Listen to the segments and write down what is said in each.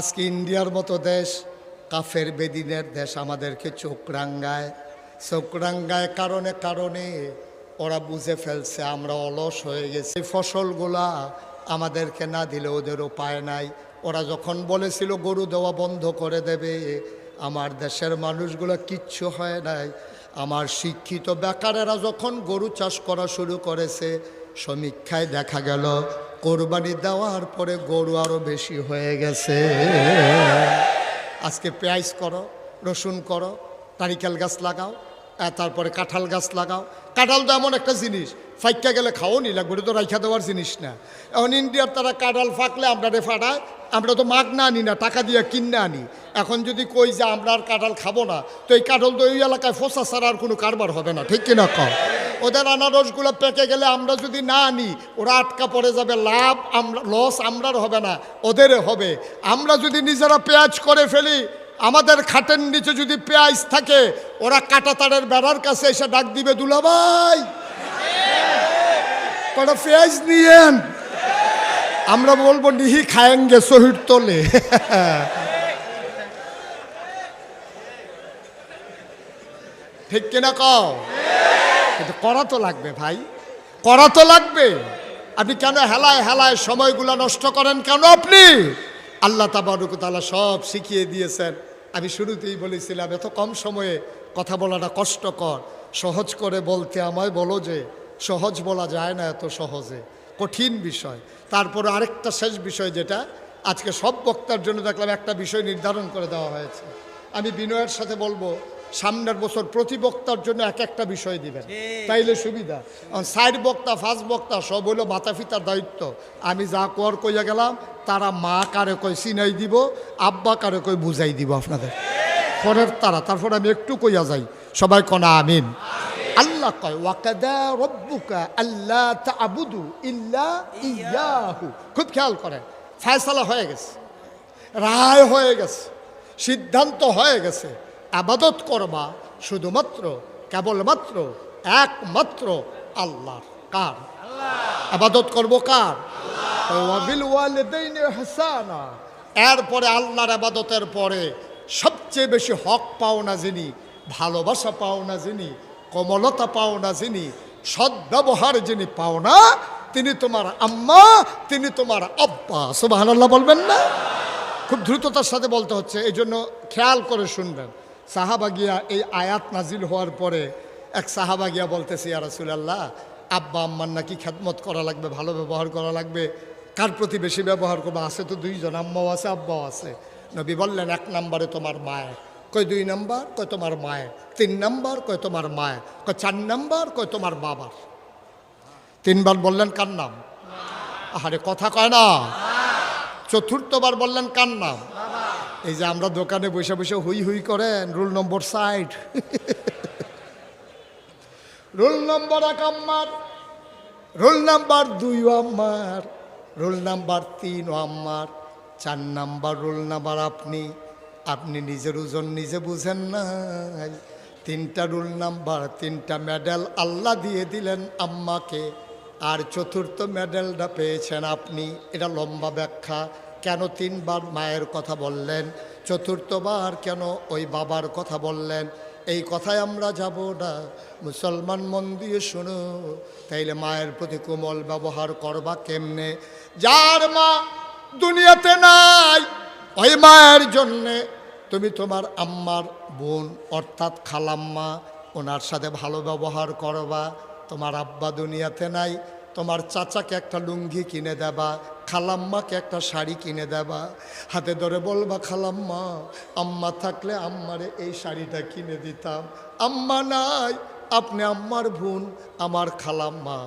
আজকে ইন্ডিয়ার মতো দেশ, কাফের বেদিনের দেশ আমাদেরকে চোখ রাঙ্গায়। চোখ রাঙ্গায় কারণে কারণে ওরা বুঝে ফেলছে আমরা অলস হয়ে গেছি। ফসলগুলা আমাদেরকে না দিলে ওদের উপায় নাই। ওরা যখন বলেছিল, গরু দেওয়া বন্ধ করে দেবে আমার দেশের মানুষগুলো কিচ্ছু হয় নাই। আমার শিক্ষিত বেকারেরা যখন গরু চাষ করা শুরু করেছে, সমীক্ষায় দেখা গেল কোরবানি দেওয়ার পরে গরু আরও বেশি হয়ে গেছে। আজকে পেঁয়াজ করো, রসুন করো, নারিকেল গাছ লাগাও তারপরে কাঁঠাল গাছ লাগাও। কাঁঠাল তো এমন একটা জিনিস, ফাইকা গেলে খাও নি লাগবে তো রাইখা দেওয়ার জিনিস না। এখন ইন্ডিয়ার তারা কাঁঠাল ফাঁকলে আমরা রে ফাটায়, আমরা তো মাগ না আনি না, টাকা দিয়ে কিনে আনি। এখন যদি কই যে আমরা আর কাঁঠাল খাব না, তো এই কাঁঠাল তো ওই এলাকায় ফোসা ছাড়া আর কোনো কারবার হবে না, ঠিক কিনা কম ওদের আনারসগুলো পেকে গেলে আমরা যদি না আনি, ওরা আটকা পড়ে যাবে, লাভ আমরা লস আমরার হবে না ওদের হবে। আমরা যদি নিজেরা পেঁয়াজ করে ফেলি, আমাদের খাটের নিচে যদি পেঁয়াজ থাকে, ওরা কাটা তারের বেড়ার কাছে এসে ডাক দিবে দুলাভাই কটা পেঁয়াজ নিয়েন? আমরা বলব, নিহি খায়েন খায়েঙ্গে শহীদ তোলে। ঠিক কিনা কও? কিন্তু করা তো লাগবে ভাই। করা তো লাগবে। আপনি কেন হেলায় হেলায় সময়গুলো নষ্ট করেন কেন আপনি? আল্লাহ তাবারুকতালা সব শিখিয়ে দিয়েছেন। আমি শুরুতেই বলেছিলাম, এত কম সময়ে কথা বলাটা কষ্টকর। সহজ করে বলতে আমায় বলো যে, সহজ বলা যায় না এত সহজে। কঠিন বিষয়। তারপরে আরেকটা শেষ বিষয় যেটা, আজকে সব বক্তার জন্য দেখলাম একটা বিষয় নির্ধারণ করে দেওয়া হয়েছে। আমি বিনয়ের সাথে বলব সামনের বছর প্রতি বক্তার জন্য এক একটা বিষয় দিবেন। তাইলে সুবিধা। সাইড বক্তা ফার্স্ট বক্তা সব হলো মাতা পিতার দায়িত্ব। আমি যা কর কইয়া গেলাম তারা মা কারে কই সিনাই দিব আব্বা কারে কই বুঝাই দিব আপনাদের। পরের তারা তারপর আমি একটু কইয়া যাই। সবাই কনা আমিন। আল্লাহ কয় ওয়াকাদা রব্বুকা আল্লাহ তাবুদু ইল্লা ইয়াহু। খুব খেয়াল করেন ফয়সালা হয়ে গেছে। রায় হয়ে গেছে সিদ্ধান্ত হয়ে গেছে। আবাদত করবা শুধুমাত্র কেবলমাত্র একমাত্র আল্লাহর কার। আবাদত করব কার। এরপরে আল্লাহর আবাদতের পরে সবচেয়ে বেশি হক পাও না যিনি ভালোবাসা পাও না যিনি কমলতা পাও না যিনি সদ্ব্যবহার যিনি পাও না তিনি তোমার আম্মা তিনি তোমার আব্বা। সুবহানাল্লাহ বলবেন না? খুব দ্রুততার সাথে বলতে হচ্ছে এই জন্য খেয়াল করে শুনবেন। সাহাবাগিয়া এই আয়াত নাজিল হওয়ার পরে এক সাহাবাগিয়া বলতেছি আর রাসূলুল্লাহ, আব্বা আম্মার নাকি খেদমত করা লাগবে, ভালো ব্যবহার করা লাগবে। কার প্রতি বেশি ব্যবহার করব? আছে তো দুইজন, আম্মাও আছে, আব্বাও আছে। নবী বললেন, এক নম্বরে তোমার মায়ের কয়, দুই নাম্বার? কয়, তোমার মায়ের তিন নাম্বার? কয়, তোমার মায়ের কয়, চার নাম্বার? কয়, তোমার বাবার। তিনবার বললেন, কার নাম? আহারে, কথা কয় না। চতুর্থবার বললেন, কার নাম? এই যে আমরা দোকানে বসে বসে হুই হুই করেন roll number side roll number এক আম্মার, রোল নাম্বার দুই আম্মার, রোল নাম্বার তিন আম্মার, চার নাম্বার রোল নাম্বার আপনি আপনি নিজের ওজন নিজে বুঝেন নাই। তিনটা রোল নাম্বার, তিনটা মেডেল আল্লাহ দিয়ে দিলেন আম্মাকে, আর চতুর্থ মেডেলটা পেয়েছেন আপনি, এটা লম্বা ব্যাখ্যা। কেন তিনবার মায়ের কথা বললেন? চতুর্থবার কেন ওই বাবার কথা বললেন? এই কথায় আমরা যাব না। মুসলমান মন দিয়ে শুনো। তাইলে মায়ের প্রতি কোমল ব্যবহার করবা কেমনে? যার মা দুনিয়াতে নাই, ওই মায়ের জন্যে তুমি তোমার আম্মার বোন, অর্থাৎ খালাম্মা, ওনার সাথে ভালো ব্যবহার করবা। তোমার আব্বা দুনিয়াতে নাই তোমার চাচাকে একটা লুঙ্গি কিনে দেবা, খালাম্মাকে একটা শাড়ি কিনে দেবা। হাতে ধরে বলবা, খালাম্মা, আম্মা থাকলে আম্মারে এই শাড়িটা কিনে দিতাম। আম্মা নাই, আপনি আম্মার বোন, আমার খালাম্মা।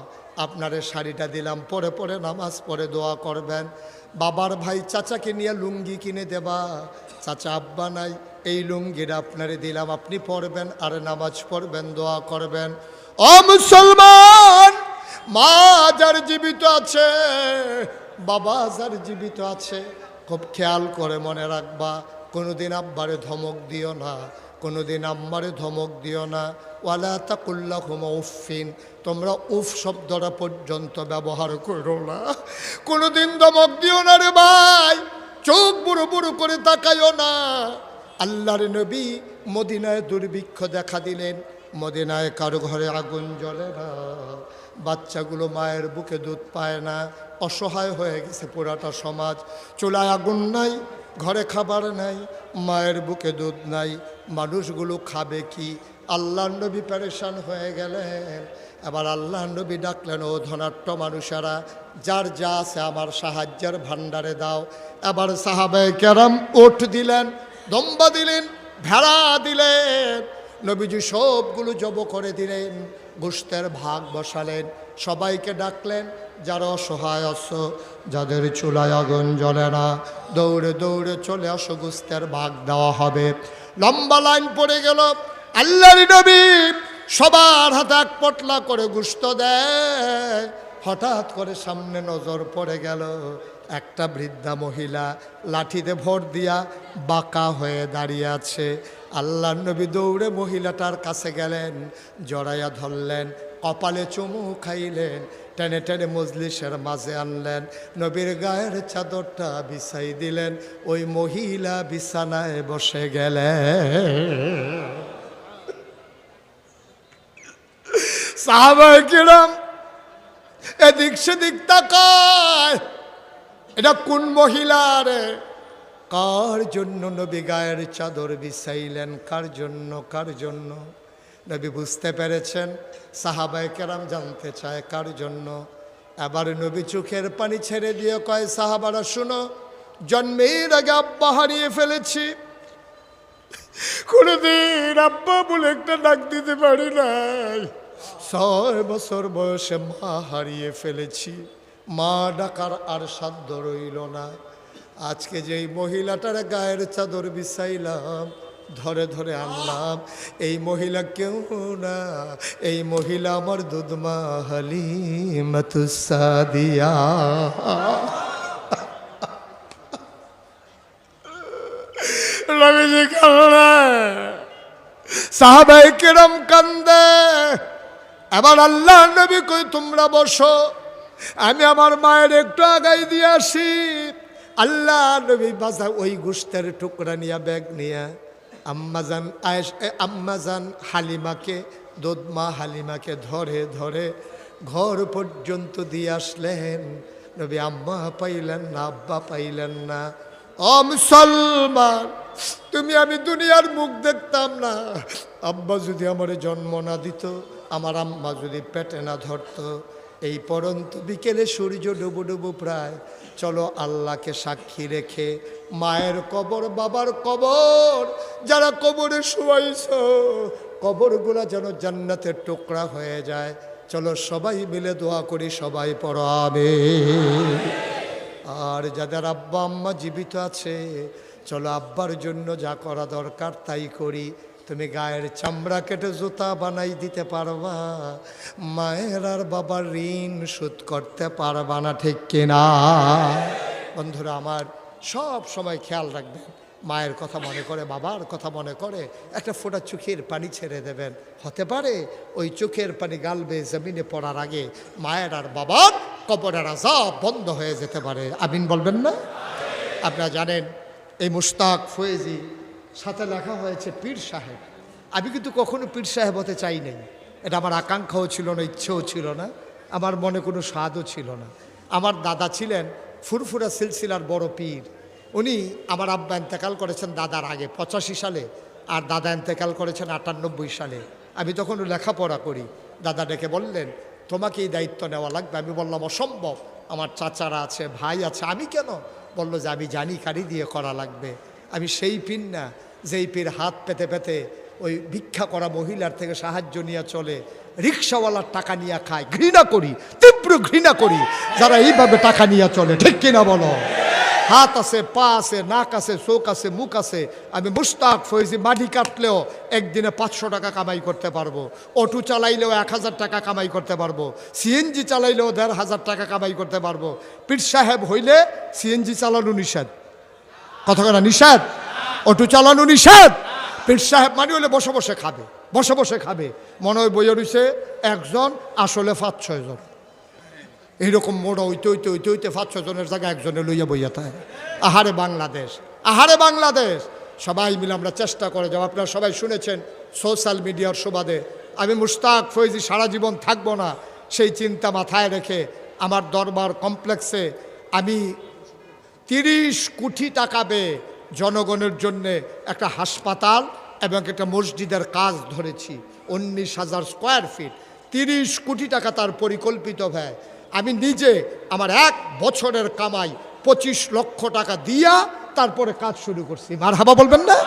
আপনারে শাড়িটা দিলাম, পরে পরে নামাজ পরে দোয়া করবেন। বাবার ভাই চাচাকে নিয়ে লুঙ্গি কিনে দেবা। চাচা, আব্বা নাই, এই লুঙ্গিটা আপনারে দিলাম, আপনি পড়বেন আর নামাজ পড়বেন, দোয়া করবেন। ও মুসলমান! মা যার জীবিত আছে, বাবা যার জীবিত আছে, খুব খেয়াল করে মনে রাখবা, কোনোদিন আব্বারে ধমক দিও না, কোনোদিন আম্মারে ধমক দিও না। ওয়ালা তাকুল্লা হুমা উফিন তোমরা উফ শব্দটা পর্যন্ত ব্যবহার করো না। কোনোদিন ধমক দিও না রে ভাই, চোখ বুড়ো বুড়ো করে তাকাইও না। আল্লাহর নবী মদিনায় দুর্ভিক্ষ দেখা দিলেন, মদিনায় কারও ঘরে আগুন জ্বলে না। বাচ্চাগুলো মায়ের বুকে দুধ পায় না, অসহায় হয়ে গেছে পুরাটা সমাজ। চুলায় আগুন নাই, ঘরে খাবার নাই, মায়ের বুকে দুধ নাই। মানুষগুলো খাবে কি? আল্লাহ নবী প্যারেশান হয়ে গেলেন। এবার আল্লাহ নবী ডাকলেন, ও ধনাট্য মানুষেরা, যার যা আছে আমার সাহায্যের ভাণ্ডারে দাও। এবার সাহাবে কেরাম ওট দিলেন, দম্বা দিলেন, ভেড়া দিলেন। নবীজি সবগুলো জব করে দিলেন। গোস্তের ভাগ বসালেন। সবাইকে ডাকলেন, যারা অসহায় অস যাদের চুলায় আগুন জ্বলে না, দৌড়ে দৌড়ে চলে আসো গোস্তের ভাগ দেওয়া হবে। লম্বা লাইন পড়ে গেল, আল্লাহর নবী সবার হাতে এক পটলা করে গুস্ত দেয়। হঠাৎ করে সামনে নজর পড়ে গেল একটা বৃদ্ধা মহিলা লাঠিতে ভর দিয়া বাঁকা হয়ে দাঁড়িয়ে আছে। আল্লাহ নবী দৌড়ে মহিলাটার কাছে গেলেন, জড়াইয়া ধরলেন, কপালে চুমু খাইলেন, টেনে টেনে মজলিসের মাঝে আনলেন, নবীর গায়ের চাদরটা বিছাই দিলেন, ওই মহিলা বিছানায় বসে গেলেন। সাহাবায়ে কিরাম, এদিক সেদিক তাকায় এটা কোন মহিলা রে? কার জন্য নবী গায়ের চাদর বিছাইলেন? কার জন্য? কার জন্য? নবী বুঝতে পেরেছেন? সাহাবায় কেরাম জানতে চায় কার জন্য? এবার নবী চোখের পানি ছেড়ে দিয়ে কয়, সাহাবারা, শুনো, জন্মের আগে আব্বা হারিয়ে ফেলেছি। কোনোদিন আব্বা বলে একটা ডাক দিতে পারি নাই। ছয় বছর বয়সে মা হারিয়ে ফেলেছি। মা ডাকার আর সাধ্য রইল না। আজকে যেই মহিলাটার গায়ের চাদর বিছাইলাম, ধরে ধরে আনলাম, এই মহিলা কেউ না। এই মহিলা আমার দুধমা হালিমাতুসাদিয়া নবীজি কান্না সাহাবাই কিরম কান্দে। এবার আল্লাহ নবী কই, তোমরা বসো। আমি আমার মায়ের একটু আগাই দিয়ে আসি। আল্লাহ নবী বাজা ওই গুস্তের টুকরা নিয়ে ব্যাগ নিয়ে আম্মাজান আয়েশ এ, আম্মাজান হালিমাকে দোদমা হালিমাকে ধরে ধরে ঘর পর্যন্ত দিয়ে আসলেন। নবী আম্মা পাইলেন না আব্বা পাইলেন না। ও মুসলমান তুমি আমি দুনিয়ার মুখ দেখতাম না। আব্বা যদি আমার জন্ম না দিত আমার আম্মা যদি পেটে না ধরতো এই পরন্ত বিকেলে সূর্য ডুবু ডুবু প্রায়। চলো আল্লাহকে সাক্ষী রেখে মায়ের কবর, বাবার কবর যারা কবরে শুয়াইছ, কবরগুলা যেন জান্নাতের টুকরা হয়ে যায়। চলো সবাই মিলে দোয়া করি, সবাই পড়াবে আর যাদের আব্বা আম্মা জীবিত আছে, চলো আব্বার জন্য যা করা দরকার তাই করি। তুমি গায়ের চামড়া কেটে জুতা বানাই দিতে পারবা। মায়ের আর বাবার ঋণ শোধ করতে পারবা না, ঠিক কিনা? বন্ধুরা, আমার সব সময় খেয়াল রাখবেন, মায়ের কথা মনে করে, বাবার কথা মনে করে, একটা ফোঁটা চোখের পানি ছেড়ে দেবেন। হতে পারে ওই চোখের পানি গালবে জমিনে পড়ার আগে মায়ের আর বাবার কবরের আজাব বন্ধ হয়ে যেতে পারে। আমিন বলবেন না? আপনারা জানেন, এই মুস্তাক ফয়েজি সাথে লেখা হয়েছে পীর সাহেব। আমি কিন্তু কখনো পীর সাহেব হতে চাই নাই। এটা আমার আকাঙ্ক্ষাও ছিল না, ইচ্ছেও ছিল না। আমার মনে কোনো স্বাদও ছিল না। আমার দাদা ছিলেন ফুরফুরা সিলসিলার বড় পীর। উনি আমার আব্বা ইন্তেকাল করেছেন দাদার আগে, পঁচাশি সালে, আর দাদা ইন্তেকাল করেছেন আটানব্বই সালে। আমি তখন লেখাপড়া করি। দাদা ডেকে বললেন, তোমাকে এই দায়িত্ব নেওয়া লাগবে? আমি বললাম, অসম্ভব। আমার চাচারা আছে, ভাই আছে। আমি কেন? বলল যে, আমি জানি কারি দিয়ে করা লাগবে। আমি সেই পীর না। যেই পীর হাত পেতে পেতে ওই ভিক্ষা করা মহিলার থেকে সাহায্য নিয়ে চলে, রিক্সাওয়ালার টাকা নিয়ে খায়, ঘৃণা করি, তীব্র ঘৃণা করি, যারা এইভাবে টাকা নিয়ে চলে, ঠিক কিনা বলো? হাত আছে, পা আছে, নাক আছে, চোখ আছে, মুখ আছে, আমি মুস্তাক ফৈজি মাটি কাটলেও একদিনে পাঁচশো টাকা কামাই করতে পারব, অটো চালাইলেও এক হাজার টাকা কামাই করতে পারব, সিএনজি চালাইলেও দেড় হাজার টাকা কামাই করতে পারব, পীর সাহেব হইলে সিএনজি চালানো নিষেধ। কথা কথা নিষেধ? অটো চালানো নিষেধ। পীর সাহেব মানে হলে বসে বসে খাবে, বসে বসে খাবে। মনে হয় বইয়ে রয়েছে একজন, আসলে পাঁচ ছয়জন এইরকম মোড় হইতে হইতে হইতে হইতে পাঁচ ছজনের জায়গায় একজনে লইয়া বইয়া থাকে। আহারে বাংলাদেশ আহারে বাংলাদেশ। সবাই মিলে আমরা চেষ্টা করে যাব। আপনারা সবাই শুনেছেন সোশ্যাল মিডিয়ার সুবাদে। আমি মুস্তাক ফৈজি সারা জীবন থাকব না, সেই চিন্তা মাথায় রেখে আমার দরবার কমপ্লেক্সে আমি তিরিশ কোটি টাকা পেয়ে জনগণের জন্যে একটা হাসপাতাল এবং একটা মসজিদের কাজ ধরেছি, উনিশ হাজার স্কোয়ার ফিট। তিরিশ কোটি টাকা তার পরিকল্পিত ব্যয়। আমি নিজে আমার এক বছরের কামাই পঁচিশ লক্ষ টাকা দিয়া তারপরে কাজ শুরু করছি। মার হাবা বলবেন না?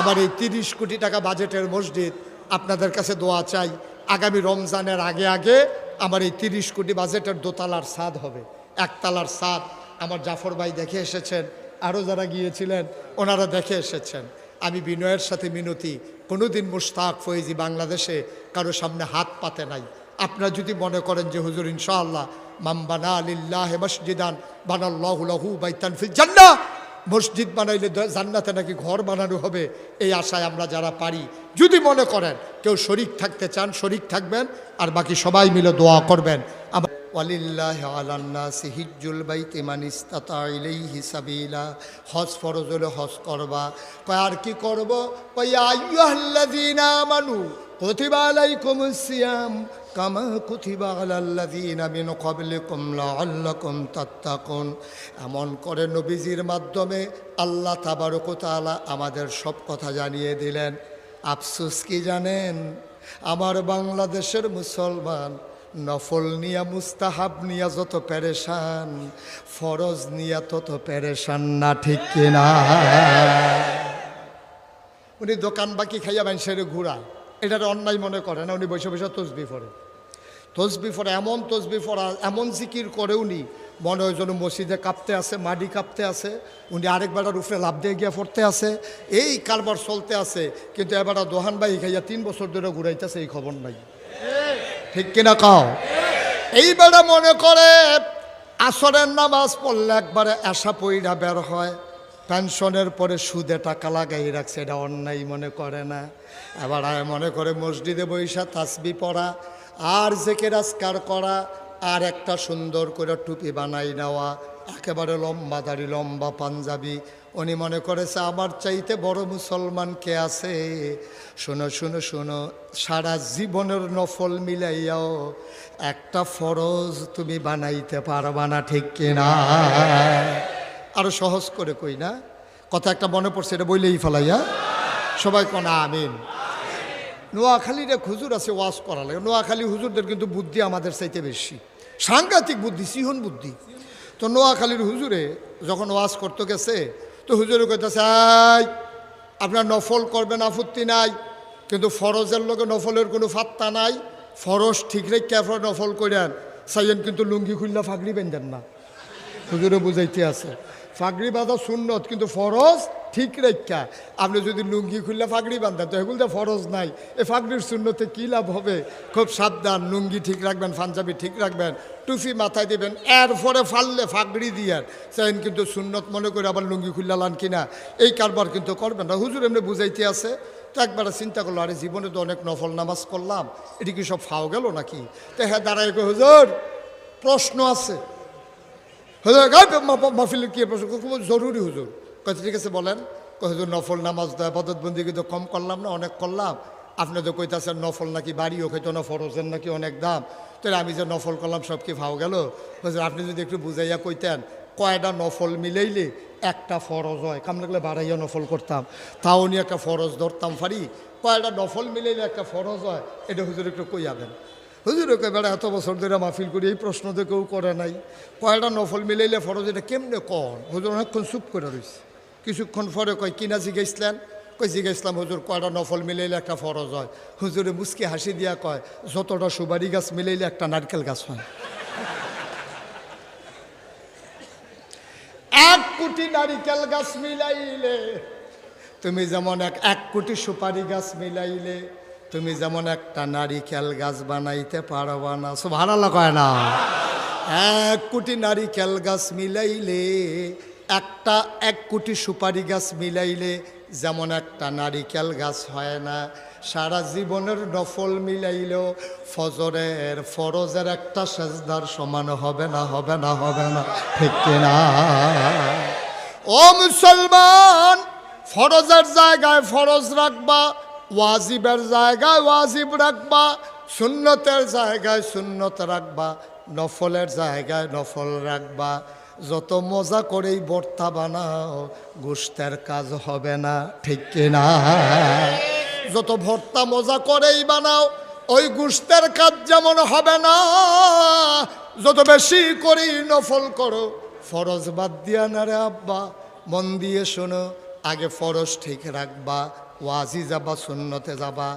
আমার এই তিরিশ কোটি টাকা বাজেটের মসজিদ, আপনাদের কাছে দোয়া চাই, আগামী রমজানের আগে আগে আমার এই তিরিশ কোটি বাজেটের দোতলার স্বাদ হবে। একতলার স্বাদ আমার জাফর ভাই দেখে এসেছেন আরও যারা গিয়েছিলেন, ওনারা দেখে এসেছেন। আমি বিনয়ের সাথে মিনতি, কোনোদিন মুশতাক ফয়েজি বাংলাদেশে কারও সামনে হাত পাতে নাই। আপনারা যদি মনে করেন যে, হুজুর, ইনশাআল্লাহ মাম্বানা আলিল্লাহ মসজিদান, বানাল্লাহু লাহু বাইতান ফিল জান্নাহ, মসজিদ বানাইলে জান্নাতে নাকি ঘর বানানো হবে, এই আশায় আমরা যারা পারি, যদি মনে করেন কেউ শরিক থাকতে চান, শরিক থাকবেন, আর বাকি সবাই মিলে দোয়া করবেন। ওয়ালিল্লাহ আলান্নাসি হিজ্জুল বাইতি মান ইস্তাতা ইলাইহি সাবিলা, হজ ফরজ হলে করবা। কয়, আর কি করব? কয় আইয়ুহাল্লাযীনা আমানু, কুতিবা আলাইকুমুস সিয়াম, কামা কুতিবা আলাল্লাযীনা মিন ক্বাবলিকুম লাআল্লাকুম তাত্তাকুন। এমন করে নবীজির মাধ্যমে আল্লাহ তাবারক ও তাআলা আমাদের সব কথা জানিয়ে দিলেন। আফসোস কি জানেন? আমার বাংলাদেশের মুসলমান নফল নিয়া মুস্তাহাব নিয়া যত প্যারেশান ফরজ নিয়া তত প্যারেশান না, ঠিক কিনা? উনি দোকান বাকি খাইয়া মানুষের ঘুরায় এটার অন্যায় মনে করে না, উনি বসে বসে তসবি পড়ে। তসবি পড়ে, এমন তসবি পড়া, এমন জিকির করে উনি, মনে হয় যেন মসজিদে কাঁপতে আছে, মাটি কাঁপতে আছে, উনি আরেকবার উপরে লাভ দিয়ে গিয়া পড়তে আছে। এই কারবার চলতে আছে, কিন্তু এবার দোহান বাই খাইয়া তিন বছর ধরে ঘুরাইতেছে, এই খবর নাই। ঠিক কিনা কাও? এইবারে মনে করে আসরের নামাজ পড়লে একবারে আশা পইরা বের হয়, পেনশনের পরে সুদে টাকা লাগাই রাখছে, এটা অন্যায় মনে করে না। আবার আয় মনে করে মসজিদে বৈশা তাসবি পড়া, আর জেকে রাজকার করা, আর একটা সুন্দর করে টুপি বানাই নেওয়া একেবারে লম্বা দাড়ি, লম্বা পাঞ্জাবি। উনি মনে করেছে, আমার চাইতে বড় মুসলমান কে আছে? শোনো শোনো শোনো, সারা জীবনের নফল মিলাইয়াও একটা ফরজ তুমি বানাইতে পারবা না, ঠিক কিনা আরও সহজ করে কই না? কথা একটা মনে পড়ছে, এটা বইলেই ফেলাইয়া। সবাই কনা, আমিন। নোয়াখালীর এক হুজুর আছে, ওয়াজ করা লাগে নোয়াখালী হুজুরদের কিন্তু বুদ্ধি আমাদের চাইতে বেশি। সাংঘাতিক বুদ্ধি, সিহন বুদ্ধি। তো নোয়াখালীর হুজুরে যখন ওয়াজ করতে গেছে, তো হুজুরে কইতেছে, আই, আপনার নফল করবেন আপত্তি নাই। কিন্তু ফরজের লোকে নফলের কোনো ফাত্তা নাই। ফরজ ঠিক রেখে আপনার নফল করেন সাইয়েন কিন্তু লুঙ্গি খুললে ফাগড়ি বেঁধেন না। হুজুরে বুঝাইতে আছে। ফাগড়ি বাঁধা সুন্নত, কিন্তু ফরজ ঠিক রেখা। আপনি যদি লুঙ্গি খুললে ফাগড়ি বাঁধেন তো এগুলো ফরজ নাই। এ ফাগড়ির শূন্যতে কী লাভ হবে? খুব সাবধান, লুঙ্গি ঠিক রাখবেন, পাঞ্জাবি ঠিক রাখবেন টুফি মাথায় দিবেন, এরপরে ফাললে ফাগড়ি দিয়ে চাইন কিন্তু সুন্নত মনে করে আবার লুঙ্গি খুললে লান কিনা। এই কারবার কিন্তু করবেন না। হুজুর এমনি বুঝাইতে আছে? তো একবারে চিন্তা করল, আরে জীবনে তো অনেক নফল নামাজ করলাম, এটি কি সব ফাও গেল নাকি? তো হ্যাঁ দাঁড়ায় হুজুর, প্রশ্ন আছে। হুজুর মাহফিলের কি প্রশ্ন? খুব জরুরি, হুজুর। কয়েছে ঠিক আছে বলেন। হুজুর, নফল নামাজ দেয় বদতবন্দি কিন্তু কম করলাম না, অনেক করলাম। আপনি তো কইতাছেন নফল নাকি বাড়িও খাইতো না ফরজের নাকি অনেক দাম। তাহলে আমি যে নফল করলাম, সব কি ভাও গেল? আপনি যদি একটু বুঝাইয়া কইতেন কয়টা নফল মিলাইলে একটা ফরজ হয়? কাম লাগলে বাড়াইয়া নফল করতাম। তাও নিয়ে একটা ফরজ ধরতাম পারি কয়টা নফল মিলাইলে একটা ফরজ হয়? এটা হুজুর একটু কইয়াবেন হুজুর ওকে বেড়া, এত বছর ধরে মাহফিল করি, এই প্রশ্ন তো কেউ করে নাই। কয়টা নফল মিলাইলে ফরজ, এটা কেমনে কন? হুজুর অনেকক্ষণ চুপ করে রয়েছে কিছুক্ষণ পরে কয় কিনা জিগাইছিলেন কই জিগাইছিলাম হুজুর, কয়টা নফল মিলাইলে একটা ফরজ হয়? হুজুরে মুসকি হাসি দিয়া কয়, যতটা সুবারি গাছ মিলাইলে একটা নারকেল গাছ হয়। এক কোটি নারিকেল গাছ মিলাইলে, তুমি যেমন এক এক কোটি সুপারি গাছ মিলাইলে, তুমি যেমন একটা নারিকেল গাছ বানাইতে পারবা না। সব ভালো কয় না? এক কোটি নারিকেল গাছ মিলাইলে একটা এক কোটি সুপারি গাছ মিলাইলে যেমন একটা নারিকেল গাছ হয় না, সারা জীবনের নফল মিলাইলেও ফজরের ফরজের একটা সেজদার সমান হবে না হবে না হবে না, ঠিক কিনা? ও মুসলমান, ফরজের জায়গায় ফরজ রাখবা, ওয়াজিবের জায়গায় ওয়াজিব রাখবা, সুন্নতের জায়গায় সুন্নত রাখবা, নফলের জায়গায় নফল রাখবা। যত মজা করেই বর্তা বানাও গোষ্ঠের কাজ হবে না, ঠিক কিনা? যত ভর্তা মজা করেই বানাও, ওই গুস্তের কাজ যেমন হবে না। যত বেশি করেই নফল করো, ফরজ বাদ দিয়া না রে আব্বা, মন দিয়ে শোনো, আগে ফরজ ঠিক রাখবা, ওয়াজি যাবা শূন্যতে যাবা।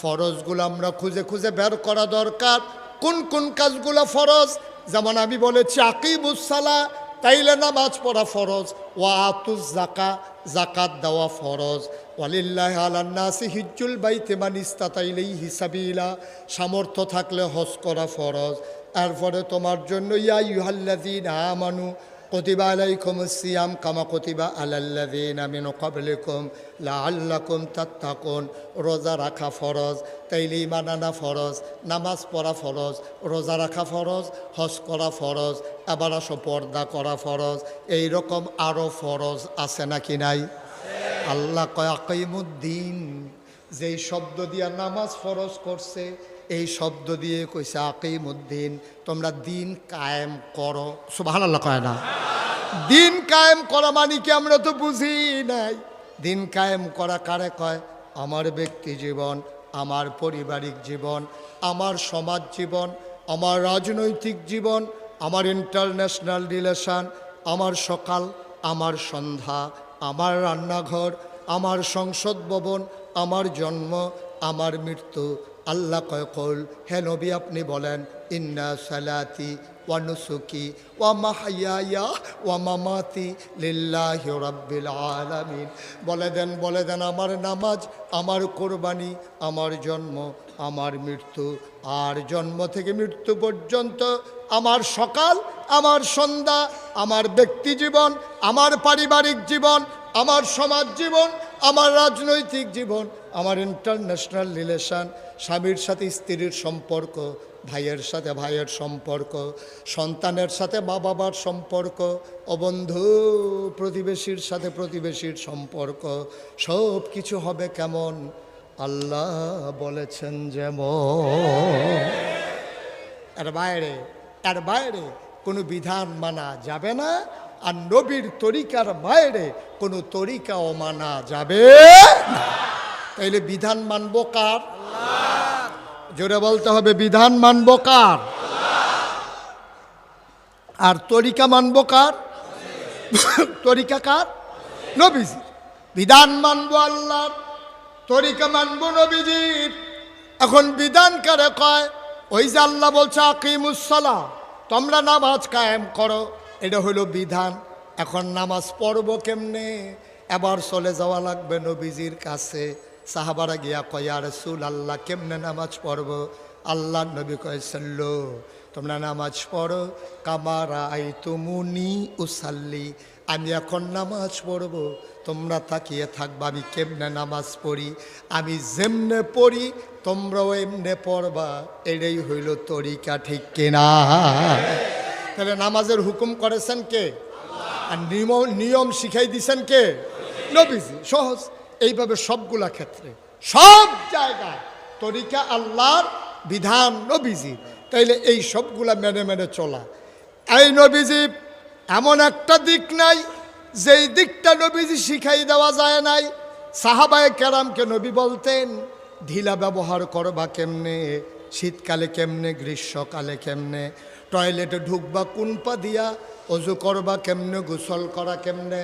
ফরজগুলো আমরা খুঁজে খুঁজে বের করা দরকার। কোন কোন কাজগুলো ফরজ? যেমন আমি বলেছি আকিবুসালা তাইলে নামাজ পড়া ফরজ। ওয়া আতুস জাকা জাকাত দেওয়া ফরজ। ওয়ালিল্লাহ আলান্নাসি হিজ্জুল বাইতে মানিস্তা তাইলেই হিসাবিলা সামর্থ্য থাকলে হজ করা ফরজ। তারপরে তোমার জন্য ইয়া ইউহাল্লাদিন আমানু কতিবা আলাইকুম সিয়াম কামা কতিবা আলাল্লাদিন আমিন কবলিকুম লাআল্লাকুম তাত্তাকুন রোজা রাখা ফরজ তাইলে ইমান আনা ফরজ নামাজ পড়া ফরজ রোজা রাখা ফরজ হজ করা ফরজ আবার আসো পর্দা করা ফরজ এই রকম আরও ফরজ আছে নাকি নাই আল্লাহ কয় আকিমুদ্দিন যেই শব্দ দিয়া নামাজ ফরজ করছে, এই শব্দ দিয়ে কইছে, আকিমুদ্দিন, তোমরা দিন কায়েম করো। সুবহান আল্লাহ কয় না। দিন কায়েম করা মানে কি আমরা তো বুঝি নাই। দিন কায়েম করা কারে কয়? আমার ব্যক্তি জীবন, আমার পারিবারিক জীবন, আমার সমাজ জীবন, আমার রাজনৈতিক জীবন, আমার ইন্টারন্যাশনাল রিলেশন, আমার সকাল, আমার সন্ধ্যা, আমার রান্নাঘর, আমার সংসদ ভবন আমার জন্ম, আমার মৃত্যু। আল্লাহ কয়, কল, হে নবী, আপনি বলেন, ইন্না সালাতি ওয়া নুসুকি ওয়া মাহাইয়া ওয়া মামাতি লিল্লাহি রাব্বিল আলামিন। বলে দেন বলে দেন, আমার নামাজ, আমার কোরবানি, আমার জন্ম, আমার মৃত্যু। আর জন্ম থেকে মৃত্যু পর্যন্ত আমার সকাল, আমার সন্ধ্যা, আমার ব্যক্তি জীবন, আমার পারিবারিক জীবন, আমার সমাজ জীবন আমার রাজনৈতিক জীবন, আমার ইন্টারন্যাশনাল রিলেশন স্বামীর সাথে স্ত্রীর সম্পর্ক, ভাইয়ের সাথে ভাইয়ের সম্পর্ক, সন্তানের সাথে মা বাবার সম্পর্ক, অবন্ধু প্রতিবেশীর সাথে প্রতিবেশীর সম্পর্ক সব কিছু হবে কেমন? আল্লাহ বলেছেন যেমন। এর বাইরে এর বাইরে কোনো বিধান মানা যাবে না আর নবীর তরিকার বাইরে কোনো তরিকাও মানা যাবে তাইলে বিধান মানব কার? জোরে বলতে হবে, বিধান মানব কার? আর তরিকা মানব কার? তরিকা কার? নবীজি বিধান মানব আল্লাহর, তরিকা মানব নবীজির। এখন বিধান কারে কয়? ওই যে আল্লাহ বলছে আকিমুসলা তোমরা নামাজ কায়েম করো। এটা হলো বিধান। এখন নামাজ পড়ব কেমনে? এবার চলে যাওয়া লাগবে নবীজির কাছে। সাহাবারা গিয়া কয় আর সুল আল্লাহ কেমনে নামাজ পড়ব? আল্লাহ নবী কয় তোমরা নামাজ পড়ো। কামারা আই তুমুনি উসাল্লি, আমি এখন নামাজ পড়ব। তোমরা তাকিয়ে থাকবা, আমি কেমনে নামাজ পড়ি? আমি যেমনে পড়ি, তোমরাও এমনে পড়বা। এটাই হইল তরিকা, ঠিক কিনা? তাহলে নামাজের হুকুম করেছেন কে? আর নিয়ম নিয়ম শিখাই দিছেন কে? নবীজি। সহজ। এইভাবে সবগুলা ক্ষেত্রে। সব জায়গায় তরিকা আল্লাহর বিধান নবীজি তাইলে এই সবগুলা মেনে মেনে চলা। এই নবীজি, এমন একটা দিক নাই, যেই দিকটা নবীজি শিখাই দেওয়া যায় নাই। সাহাবায় কেরামকে নবী বলতেন, ঢিলা ব্যবহার করবা কেমনে? শীতকালে কেমনে? গ্রীষ্মকালে কেমনে? টয়লেটে ঢুকবা, কোন পা দিয়া অজু করবা, কেমনে গোসল করা, কেমনে?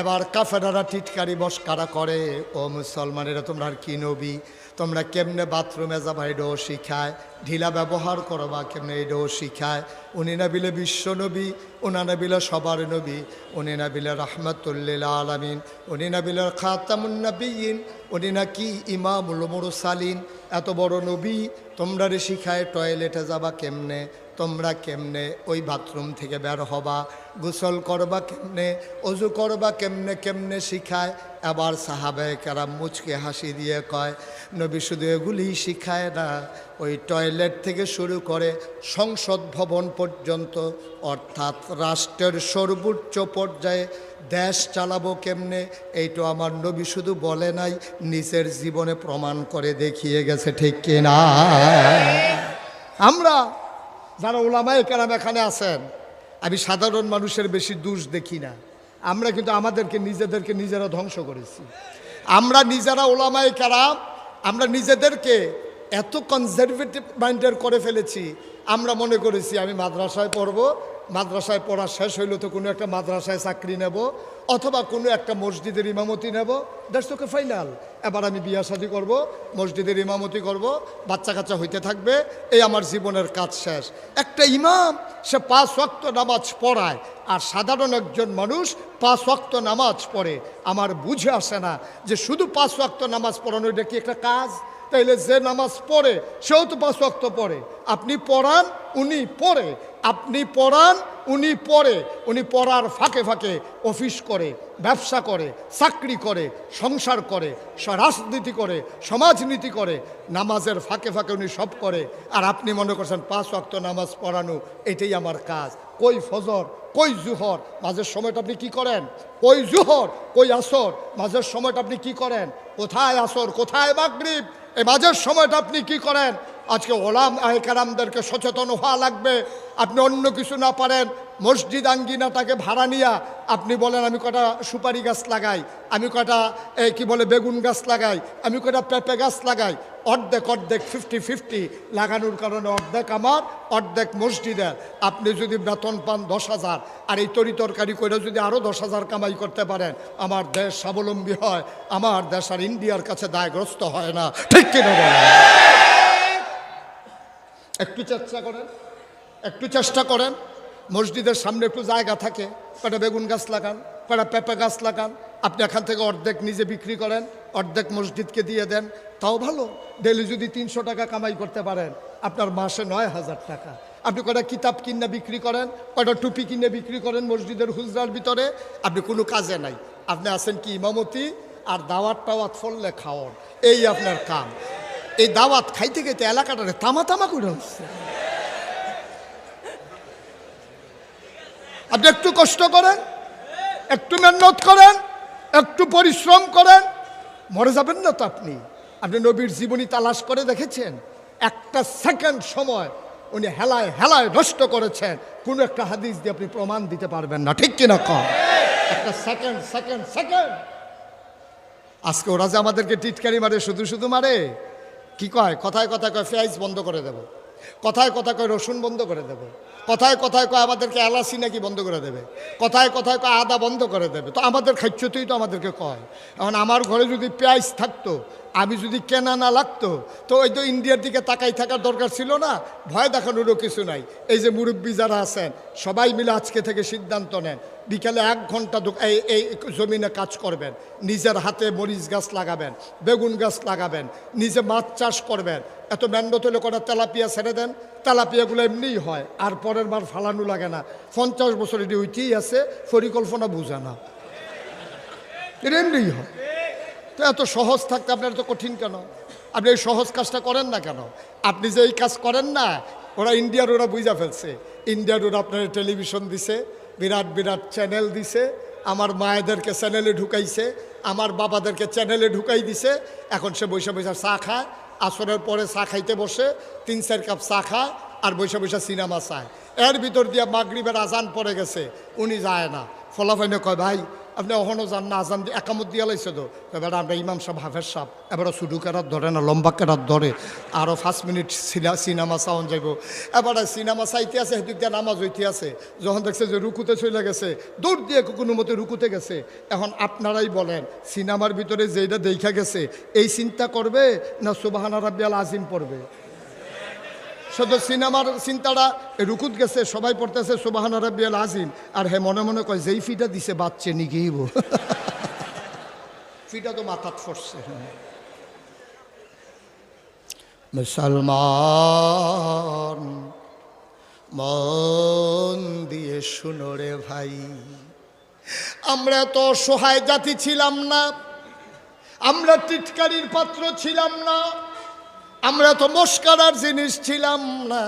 এবার কাফেরারা টিটকারি বসকারা করে, ও মুসলমানেরা তোমরা আর কি নবী? তোমরা কেমনে বাথরুমে যাবা এটাও শিখায়? ঢিলা ব্যবহার করবা কেমনে এটাও শিখায়? উনি না বিলে বিশ্ব নবী, উনা না বিলে সবার নবী, উনি না বিলে রহমতুল্লিল আলমিন, উনি না বিলে খাতামুন্নবীন উনি না কি ইমামুল মুরসালিন। এত বড় নবী, তোমরা রে শিখায় টয়লেটে যাবা কেমনে? তোমরা কেমনে ওই বাথরুম থেকে বের হবা? গোসল করবা কেমনে? অজু করবা কেমনে? কেমনে শিখায়? আবার সাহাবায় কারা মুচকে হাসি দিয়ে কয় নবী শুধু এগুলি শিখায় না ওই টয়লেট থেকে শুরু করে সংসদ ভবন পর্যন্ত অর্থাৎ রাষ্ট্রের সর্বোচ্চ পর্যায়ে দেশ চালাবো কেমনে? এইটা আমার নবী শুধু বলে নাই নিজের জীবনে প্রমাণ করে দেখিয়ে গেছে ঠিক কিনা? আমরা যারা ওলামায় কেরাম এখানে আছেন, আমি সাধারণ মানুষের বেশি দোষ দেখি না। আমরা কিন্তু আমাদেরকে নিজেদেরকে নিজেরা ধ্বংস করেছি। আমরা নিজেরা ওলামায় কেরাম, আমরা নিজেদেরকে এত কনজারভেটিভ মাইন্ডের করে ফেলেছি, আমরা মনে করেছি আমি মাদ্রাসায় পড়ব, মাদ্রাসায় পড়া শেষ হইল তো কোনো একটা মাদ্রাসায় চাকরি নেব, অথবা কোনো একটা মসজিদের ইমামতি নেব, দ্যাটস ওকে ফাইনাল। এবার আমি বিয়া শাদি করব, মসজিদের ইমামতি করব, বাচ্চা কাচ্চা হইতে থাকবে, এই আমার জীবনের কাজ শেষ। একটা ইমাম, সে পাঁচ ওয়াক্ত নামাজ পড়ায়, আর সাধারণ একজন মানুষ পাঁচ ওয়াক্ত নামাজ পড়ে। আমার বুঝে আসে না যে শুধু পাঁচ ওয়াক্ত নামাজ পড়ানো, এটা কি একটা কাজ? তাইলে যে নামাজ পড়ে, সেও তো পাঁচ ওয়াক্ত পড়ে। আপনি পড়ান, উনি পড়ে। আপনি পড়ান উনি পড়ে, উনি পড়ার ফাঁকে ফাঁকে অফিস করে, ব্যবসা করে, চাকরি করে, সংসার করে রাজনীতি করে, সমাজনীতি করে, নামাজের ফাঁকে ফাঁকে উনি সব করে। আর আপনি মনে করছেন পাঁচ ওয়াক্ত নামাজ পড়ানো, এটাই আমার কাজ। কই ফজর, কই জুহর, মাঝের সময়টা আপনি কি করেন? কই জুহর, কই আসর, মাঝের সময়টা আপনি কি করেন? কোথায় আসর, কোথায় মাগরিব? এই মাঝের সময়টা আপনি কি করেন? আজকে ওলাম আহকারামদেরকে সচেতন হওয়া লাগবে। আপনি অন্য কিছু না পারেন, মসজিদ আঙ্গিনাটাকে ভাড়া নিয়া আপনি বলেন, আমি কটা সুপারি গাছ লাগাই, আমি কটা, এই কি বলে, বেগুন গাছ লাগাই, আমি কটা পেঁপে গাছ লাগাই। অর্ধেক অর্ধেক ফিফটি ফিফটি লাগানোর কারণে অর্ধেক আমার, অর্ধেক মসজিদের। আপনি যদি বেতন পান দশ হাজার, আর এই তরি তরকারি করে যদি আরও দশ হাজার কামাই করতে পারেন, আমার দেশ স্বাবলম্বী হয়, আমার দেশ আর ইন্ডিয়ার কাছে দায়গ্রস্ত হয় না। ঠিক কিনা বলেন? একটু চেষ্টা করেন, একটু চেষ্টা করেন। মসজিদের সামনে একটু জায়গা থাকে, কটা বেগুন গাছ লাগান, কটা পেঁপে গাছ লাগান, আপনি এখান থেকে অর্ধেক নিজে বিক্রি করেন, অর্ধেক মসজিদকে দিয়ে দেন। তাও ভালো ডেলি যদি তিনশো টাকা কামাই করতে পারেন, আপনার মাসে নয় হাজার টাকা। আপনি কটা কিতাব কিনে বিক্রি করেন, কটা টুপি কিনে বিক্রি করেন মসজিদের হুজরার ভিতরে, আপনি কোনো কাজে নাই। আপনি আছেন কি ইমামতি, আর দাওয়াত টাওয়াত ফললে খাওয়ান। এই আপনার কাম। এই দাওয়াত খাইতে খাইতে এলাকাটারে তামা তামা করে হচ্ছে আপনি একটু কষ্ট করেন, একটু মেহনত করেন, একটু পরিশ্রম করেন। মরে যাবেন না তো আপনি। আপনি নবীর জীবনী তালাশ করে দেখেছেন? একটা সেকেন্ড সময় উনি হেলায় হেলায় নষ্ট করেছেন। কোনো একটা হাদিস দিয়ে আপনি প্রমাণ দিতে পারবেন না, ঠিক কিনা কম? একটা সেকেন্ড সেকেন্ড সেকেন্ড। আজকে ওরা যে আমাদেরকে টিটকারি মারে, শুধু শুধু মারে? কি কয়? কথায় কথায় কয় ফেয়াইজ বন্ধ করে দেব। কথায় কথায় কয় রসুন বন্ধ করে দেবে। কথায় কথায় কয় আমাদেরকে এলাচি নাকি বন্ধ করে দেবে। কথায় কথায় কয় আদা বন্ধ করে দেবে। তো আমাদের খাচ্যতেই তো আমাদেরকে কয়। এখন আমার ঘরে যদি পেঁয়াজ থাকতো, আমি যদি কেনা না লাগতো, তো ওই তো ইন্ডিয়ার দিকে তাকাই থাকার দরকার ছিল না। ভয় দেখানোরও কিছু নাই। এই যে মুরব্বী যারা আছেন, সবাই মিলে আজকে থেকে সিদ্ধান্ত নেন, বিকালে এক ঘণ্টা এই এই জমিনে কাজ করবেন। নিজের হাতে মরিচ গাছ লাগাবেন, বেগুন গাছ লাগাবেন, নিজে মাছ চাষ করবেন। এত ম্যান্ড তুলে কটা তেলাপিয়া ছেড়ে দেন, তেলাপিয়াগুলো এমনিই হয়, আর পরের বার ফালানো লাগে না। পঞ্চাশ বছর এটি ওইতেই আছে, পরিকল্পনা বুঝে না। এটা এমনিই হয়। তো এত সহজ থাকতে আপনার এত কঠিন কেন? আপনি এই সহজ কাজটা করেন না কেন? আপনি যে এই কাজ করেন না, ওরা ইন্ডিয়ার ওরা বুঝা ফেলছে। ইন্ডিয়ার ওরা আপনার টেলিভিশন দিছে, বিরাট বিরাট চ্যানেল দিছে, আমার মায়েদেরকে চ্যানেলে ঢুকাইছে, আমার বাবাদেরকে চ্যানেলে ঢুকাই দিছে, এখন সে বৈশা বৈশা চা খায় আসরের পরে চা খাইতে বসে, তিন, চার কাপ চা খায় আর বৈশা বৈশা সিনেমা চায়। এর ভিতর দিয়ে মাগরীবের আজান পড়ে গেছে, উনি যায় না। ফলাফাইনে কয়, ভাই আপনি অহনো যান, না আজান দিয়ে একামত দিয়ে লাইছে তো। এবার আমরা ইমাম সাহেব, হাফেজ সাপ এবারে শুধু কেরাত ধরে না, লম্বা কেরাত ধরে আরও পাঁচ মিনিট সিনা- সিনেমা চাওয়ান যাইব। এবারে সিনেমা চাইতে আছে সেদিক দিয়ে নামাজ হইতে আছে। যখন দেখছে যে রুকুতে চলে গেছে, দৌড় দিয়ে কোনো মতে রুকুতে গেছে। এখন আপনারাই বলেন, সিনেমার ভিতরে যেটা দেখা গেছে, এই চিন্তা করবে না সুবাহানা রাব্বিয়াল আজিম পড়বে? শুধু সিনেমার চিন্তাটা রুকুত গেছে, সবাই পড়তেছে, সুবাহান রব্বিয়াল আজিম। আর হে মনে মনে কয়, যেই ফিটা দিছে বাচ্চে নিগেইব ফিটা তো মাথাত ফসছে মুসলমান, মন দিয়ে শুনো রে ভাই। আমরা তো সহায় জাতি ছিলাম না, আমরা টিটকারির পাত্র ছিলাম না। আমরা তো মস্কারার জিনিস ছিলাম না।